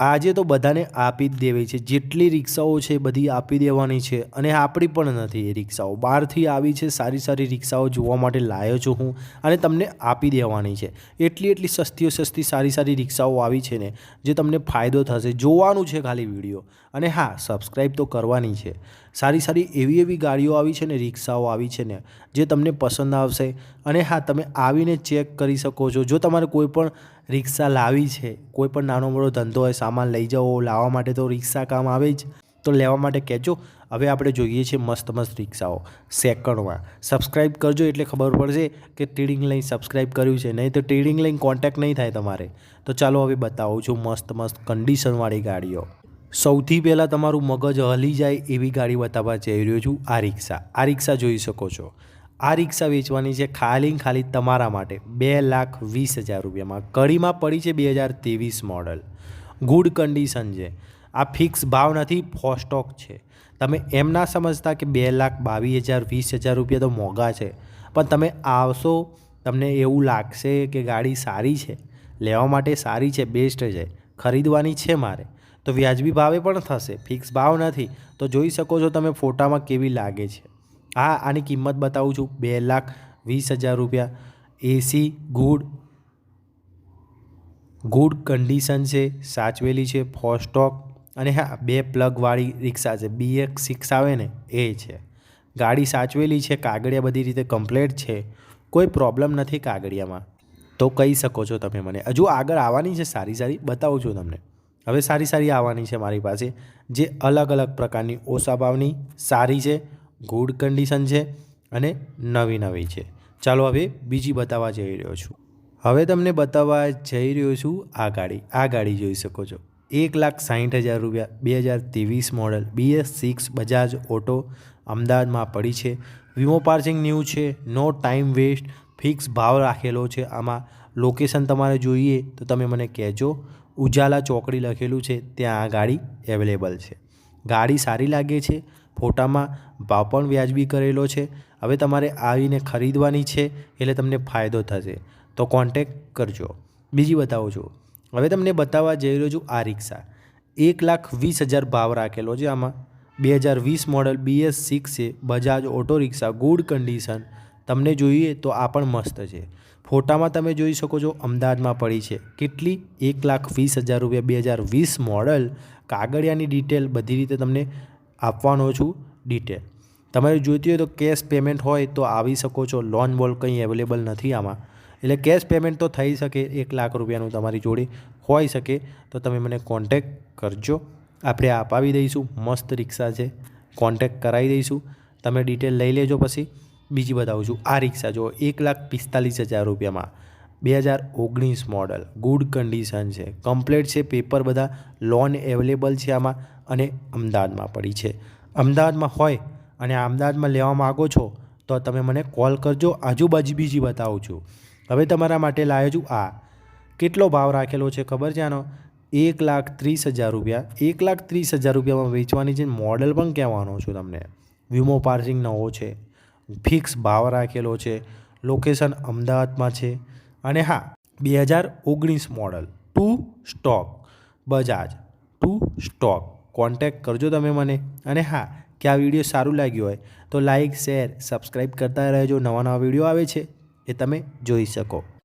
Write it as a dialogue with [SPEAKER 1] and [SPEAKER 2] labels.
[SPEAKER 1] આજે તો બધાને આપી જ દેવી છે. જેટલી રિક્ષાઓ છે બધી આપી દેવાની છે અને આપણી પણ નથી એ રિક્ષાઓ. બહારથી આવી છે સારી સારી રિક્ષાઓ જોવા માટે લાયો છું હું અને તમને આપી દેવાની છે. એટલી એટલી સસ્તીઓ સસ્તી સારી સારી રિક્ષાઓ આવી છે ને, જે તમને ફાયદો થશે. જોવાનું છે ખાલી વીડિયો. અને હા સબસ્ક્રાઈબ તો કરવાની છે. સારી સારી એવી એવી ગાડીઓ આવી છે ને, રિક્ષાઓ આવી છે ને, જે તમને પસંદ આવશે. અને હા, તમે આવીને ચેક કરી શકો છો. જો તમારે કોઈ પણ રિક્ષા લાવી છે, કોઈ પણ નાનો મોટો ધંધો હોય, સામાન લઈ જાઓ, લાવવા માટે તો રિક્ષા કામ આવે જ. તો લેવા માટે કહેજો. હવે આપણે જોઈએ છીએ મસ્ત મસ્ત રિક્ષાઓ. સેકન્ડમાં સબસ્ક્રાઈબ કરજો એટલે ખબર પડશે કે ટ્રેડિંગ લઈને સબસ્ક્રાઈબ કર્યું છે. નહીં તો ટ્રેડિંગ લઈને કોન્ટેક્ટ નહીં થાય તમારે. તો ચાલો હવે બતાવું છું મસ્ત મસ્ત કન્ડિશનવાળી ગાડીઓ. સૌથી પહેલાં તમારું મગજ હલી જાય એવી ગાડી બતાવવા જઈ રહ્યો છું? આ રિક્ષા. આ રિક્ષા જોઈ શકો છો. આ રિક્ષા વેચવાની છે ખાલી ખાલી તમારા માટે. બે લાખ વીસ હજાર રૂપિયામાં. કડીમાં પડી છે બે હજાર ત્રેવીસ મોડલ ગુડ કન્ડિશન છે. આ ફિક્સ ભાવ નથી ફોસ્ટોક છે. તમે એમ ના સમજતા કે બે લાખ બાવીસ હજાર, વીસ હજાર રૂપિયા તો મોંઘા છે. પણ તમે આવશો, તમને એવું લાગશે કે ગાડી સારી છે. લેવા માટે સારી છે બેસ્ટ છે. ખરીદવાની છે મારે. તો વ્યાજબી ભાવે પણ થશે, ફિક્સ ભાવ નથી. તો જોઈ શકો છો તમે ફોટામાં કેવી લાગે છે. હા, આની કિંમત બતાવું છું, બે લાખ વીસ હજાર રૂપિયા. એસી ગુડ ગુડ કન્ડિશન છે, સાચવેલી છે ફોસ્ટોક અને હા, બે પ્લગવાળી રિક્ષા છે બી એક સિક્સ આવે ને, એ છે. ગાડી સાચવેલી છે, કાગળિયા બધી રીતે કમ્પ્લેટ છે. કોઈ પ્રોબ્લેમ નથી કાગળિયામાં. તો કહી શકો છો તમે મને. હજુ આગળ આવવાની છે, સારી સારી બતાવું છું તમને. હવે સારી સારી આવવાની છે મારી પાસે, જે અલગ અલગ પ્રકારની ઓછા ભાવની, સારી છે ગુડ કન્ડિશન છે અને નવી નવી છે. ચાલો હવે બીજી બતાવવા જઈ રહ્યો છું. હવે તમને બતાવવા જઈ રહ્યો છું આ ગાડી. આ ગાડી જોઈ શકો છો. એક લાખ સાઠ હજાર રૂપિયા, બે હજાર ત્રેવીસ model BS six Bajaj auto અમદાવાદમાં પડી છે. વીમો પાર્સિંગ ન્યૂ છે, નો ટાઈમ વેસ્ટ, ફિક્સ ભાવ રાખેલો છે. આમાં લોકેશન તમારે જોઈએ તો તમે મને કહેજો. ઉજાલા ચોકડી લખેલું છે, ત્યાં આ ગાડી અવેલેબલ છે. ગાડી સારી લાગે છે, ફોટામાં ભાવ પણ વ્યાજબી કરેલો છે. હવે તમારે આવીને ખરીદવાની છે, એટલે તમને ફાયદો થશે. તો કોન્ટેક કરજો. બીજી બતાવું છું. હવે તમને બતાવવા જઈ રહ્યો છું આ રિક્ષા. એક લાખ વીસ હજાર ભાવ રાખેલો છે આમાં. બે હજાર વીસ મોડલ બીએસ સિક્સ છે Bajaj auto rickshaw good condition તમને જોઈએ તો આ પણ મસ્ત છે. ફોટામાં તમે જોઈ શકો છો અમદાવાદમાં પડી છે. કેટલી? એક લાખ વીસ હજાર રૂપિયા. બે હજાર વીસ મોડલ. કાગળિયાની ડિટેલ બધી રીતે તમને આપવાનો છું ડિટેલ તમારે જોઈતી હોય તો કેશ પેમેન્ટ હોય તો આવી શકો છો. લોન બોલ કંઈ અવેલેબલ નથી આમાં. એટલે કેશ પેમેન્ટ તો થઈ શકે. એક લાખ રૂપિયાનું તમારી જોડે હોઈ શકે. તો તમે મને કોન્ટેક કરજો. આપણે અપાવી દઈશું. મસ્ત રિક્ષા છે. કોન્ટેક કરાવી દઈશું. તમે ડિટેલ લઈ લેજો પછી. બીજી બતાવું છું. આ રિક્ષા જો એક લાખ પિસ્તાલીસ હજાર રૂપિયામાં. બે હજાર ઓગણીસ મોડલ, ગુડ કન્ડિશન છે. કમ્પ્લેટ છે, પેપર બધા, લોન અવેલેબલ છે આમાં અને અમદાવાદમાં પડી છે. અમદાવાદમાં હોય અને અમદાવાદમાં લેવા માગો છો, તો તમે મને કોલ કરજો. આજુબાજુ બીજી બતાવું છું. હવે તમારા માટે લાવ્યો છું આ. કેટલો ભાવ રાખેલો છે ખબર છે આનો? એક લાખ ત્રીસ હજાર રૂપિયા. એક લાખ ત્રીસ હજાર રૂપિયામાં વેચવાની છે મોડલ પણ કહેવાનો છું તમને. વીમો પાર્સિંગ નવો છે. ફિક્સ ભાવ રાખેલો છે. લોકેશન અમદાવાદમાં છે. અને હા, બે હજાર ઓગણીસ model two stroke Bajaj two stroke contact કરજો તમે મને. અને હા, કે આ વીડિયો સારું લાગ્યું હોય, તો લાઇક શેર સબસ્ક્રાઈબ કરતા રહેજો. નવા નવા વીડિયો આવે છે, એ તમે જોઈ શકો.